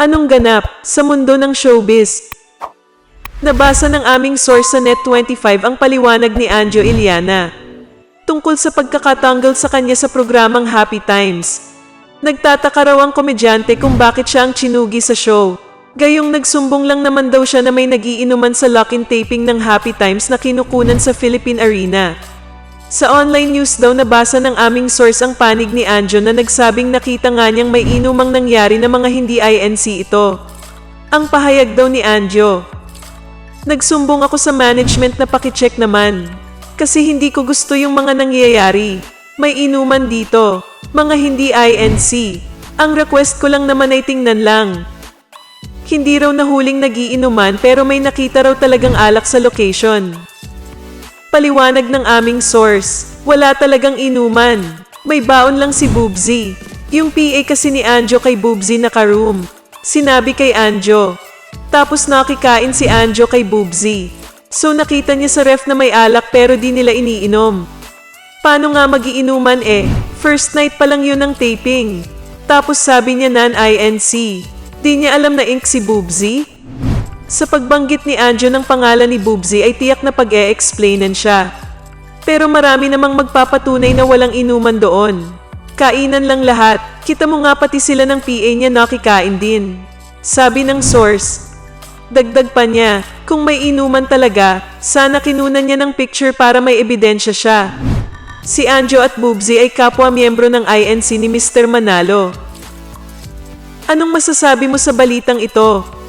Anong ganap sa mundo ng showbiz? Nabasa ng aming source sa Net25 ang paliwanag ni Anjo Iliana tungkol sa pagkakatanggal sa kanya sa programang Happy Times. Nagtataka raw ang komedyante kung bakit siya ang chinugi sa show. Gayong nagsumbong lang naman daw siya na may nagiinuman sa lock-in taping ng Happy Times na kinukunan sa Philippine Arena. Sa online news daw nabasa ng aming source ang panig ni Anjo na nagsabing nakita nga niyang may inumang nangyari na mga hindi INC ito. Ang pahayag daw ni Anjo. Nagsumbong ako sa management na pakicheck naman. Kasi hindi ko gusto yung mga nangyayari. May inuman dito. Mga hindi INC. Ang request ko lang naman ay tingnan lang. Hindi raw nahuling nagiinuman pero may nakita raw talagang alak sa location. Paliwanag ng aming source, wala talagang inuman. May baon lang si Boobsy. Yung PA kasi ni Anjo kay Boobsy naka-room. Sinabi kay Anjo. Tapos nakikain si Anjo kay Boobsy. So nakita niya sa ref na may alak pero di nila iniinom. Paano nga magiinuman eh? First night pa lang yun ng taping. Tapos sabi niya non-INC. Di niya alam na ink si Boobsy? Sa pagbanggit ni Anjo ng pangalan ni Boobsy ay tiyak na pag-e-explainan siya. Pero marami namang magpapatunay na walang inuman doon. Kainan lang lahat. Kita mo nga pati sila ng PA niya nakikain din. Sabi ng source. Dagdag pa niya, kung may inuman talaga, sana kinunan niya ng picture para may ebidensya siya. Si Anjo at Boobsy ay kapwa miyembro ng INC ni Mr. Manalo. Anong masasabi mo sa balitang ito?